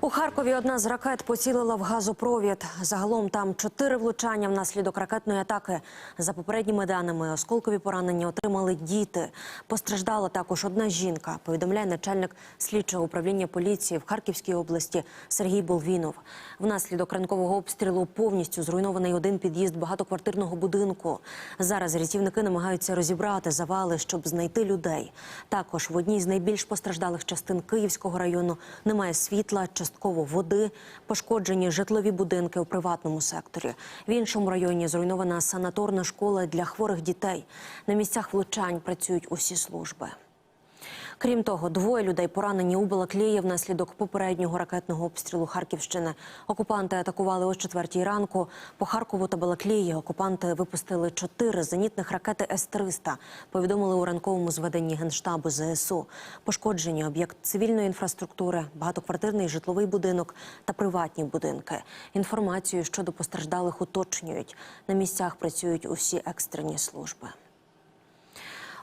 У Харкові одна з ракет поцілила в газопровід. Загалом там чотири влучання внаслідок ракетної атаки. За попередніми даними, осколкові поранення отримали діти. Постраждала також одна жінка. Повідомляє начальник слідчого управління поліції в Харківській області Сергій Болвінов. Внаслідок ранкового обстрілу повністю зруйнований один під'їзд багатоквартирного будинку. Зараз рятівники намагаються розібрати завали, щоб знайти людей. Також в одній з найбільш постраждалих частин Київського району немає світла, частково води, пошкоджені житлові будинки у приватному секторі. В іншому районі зруйнована санаторна школа для хворих дітей. На місцях влучань працюють усі служби. Крім того, двоє людей поранені у Балаклії внаслідок попереднього ракетного обстрілу Харківщини. Окупанти атакували о четвертій ранку. По Харкову та Балаклії окупанти випустили чотири зенітних ракети С-300. Повідомили у ранковому зведенні Генштабу ЗСУ. Пошкоджені об'єкт цивільної інфраструктури, багатоквартирний житловий будинок та приватні будинки. Інформацію щодо постраждалих уточнюють. На місцях працюють усі екстрені служби.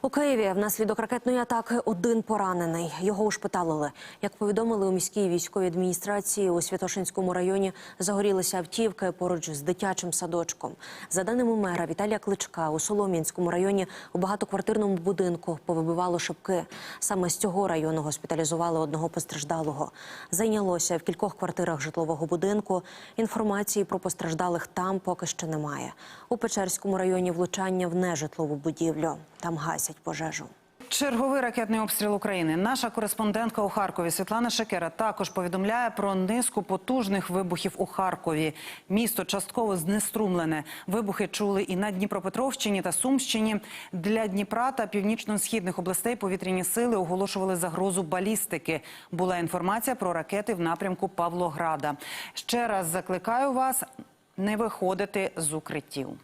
У Києві внаслідок ракетної атаки один поранений. Його ушпиталили. Як повідомили у міській військовій адміністрації, у Святошинському районі загорілися автівки поруч з дитячим садочком. За даними мера Віталія Кличка, у Солом'янському районі у багатоквартирному будинку повибивало шибки. Саме з цього району госпіталізували одного постраждалого. Зайнялося в кількох квартирах житлового будинку. Інформації про постраждалих там поки що немає. У Печерському районі влучання в нежитлову будівлю. Там гасять пожежу. Черговий ракетний обстріл України. Наша кореспондентка у Харкові Світлана Шекера також повідомляє про низку потужних вибухів у Харкові. Місто частково знеструмлене. Вибухи чули і на Дніпропетровщині та Сумщині. Для Дніпра та північно-східних областей повітряні сили оголошували загрозу балістики. Була інформація про ракети в напрямку Павлограда. Ще раз закликаю вас не виходити з укриттів.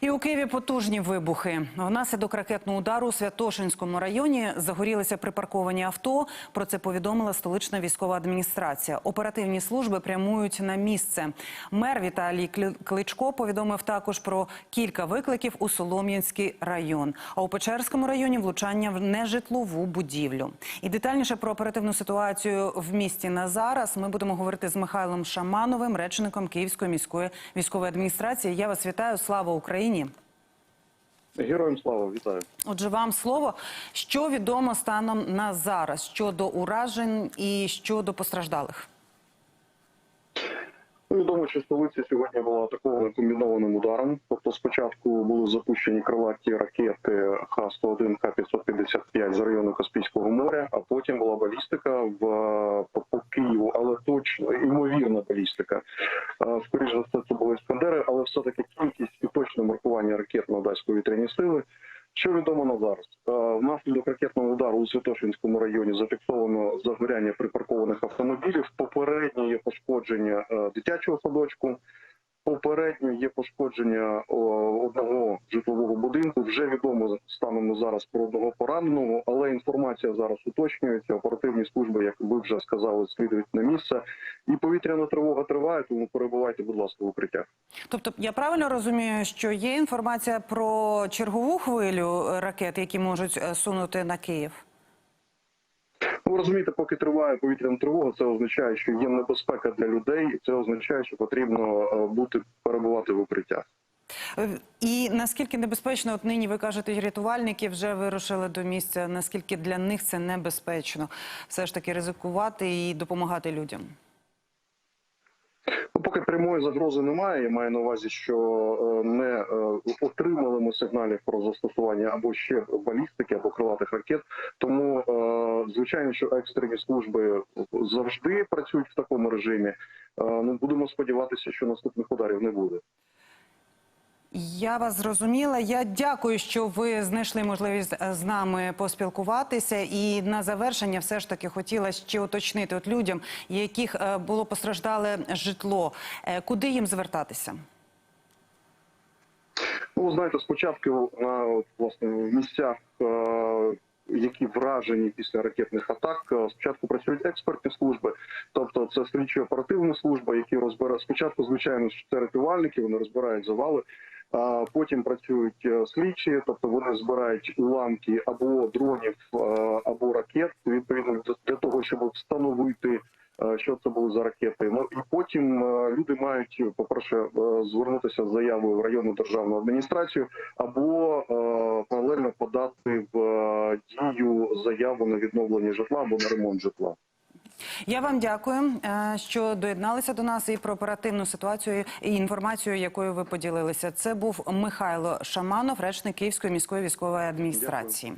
І у Києві потужні вибухи. Внаслідок ракетного удару у Святошинському районі загорілися припарковані авто. Про це повідомила столична військова адміністрація. Оперативні служби прямують на місце. Мер Віталій Кличко повідомив також про кілька викликів у Солом'янський район. А у Печерському районі влучання в нежитлову будівлю. І детальніше про оперативну ситуацію в місті на зараз ми будемо говорити з Михайлом Шамановим, речником Київської міської військової адміністрації. Я вас вітаю. Слава Україні! Героям слава, вітаю. Отже, вам слово. Що відомо станом на зараз щодо уражень і щодо постраждалих? Відомо, що столиця сьогодні була атакована комбінованим ударом. Тобто, спочатку були запущені крилаті ракети Х-101, Х-555 з району Каспійського моря, а потім була балістика в по, по Києву, але точно ймовірна балістика. Скоріше за все, це були іскандери, але все таки кількість і точне маркування ракет надасть повітряні сили. Що відомо на зараз? Е, Внаслідок ракетного удару у Святошинському районі зафіксовано загоряння припаркованих автомобілів. Попереднє є пошкодження е, дитячого садочку. Попередньо є пошкодження одного житлового будинку. Вже відомо станом зараз про одного пораненого, але інформація зараз уточнюється. Оперативні служби, як ви вже сказали, слідують на місце. І повітряна тривога триває, тому перебувайте, будь ласка, в укриттях. Тобто, я правильно розумію, що є інформація про чергову хвилю ракет, які можуть е, сунути на Київ? Ви розумієте, поки триває повітряна тривога, це означає, що є небезпека для людей, це означає, що потрібно е, бути перебувати в укриттях. Е, І наскільки небезпечно, от нині ви кажете, рятувальники вже вирушили до місця. Наскільки для них це небезпечно, все ж таки ризикувати і допомагати людям? Ну, поки прямої загрози немає. Я маю на увазі, що е, не е, отримали ми сигналів про застосування або ще балістики, або крилатих ракет. Тому е, звичайно, що екстрені служби завжди працюють в такому режимі. Ну будемо сподіватися, що наступних ударів не буде. Я вас зрозуміла. Я дякую, що ви знайшли можливість е, з нами поспілкуватися. І на завершення, все ж таки, хотіла ще уточнити от людям, яких е, було постраждале житло, е, куди їм звертатися? Ну, знаєте, спочатку на власне місцях, які вражені після ракетних атак, спочатку працюють експертні служби, тобто це слідчо оперативні служби, які розбирають спочатку, звичайно, це рятувальники, вони розбирають завали. Потім працюють е, слідчі, тобто вони збирають уламки або дронів, е, або ракет, відповідно для того, щоб встановити е, що це були за ракети. Ну і потім люди мають, по-перше, е, звернутися з заявою в районну державну адміністрацію або паралельно подати в дію заяву на відновлення житла або на ремонт житла. Я вам дякую, е, що доєдналися до нас і про оперативну ситуацію і інформацію, якою ви поділилися. Це був Михайло Шаманов, речник Київської міської військової адміністрації.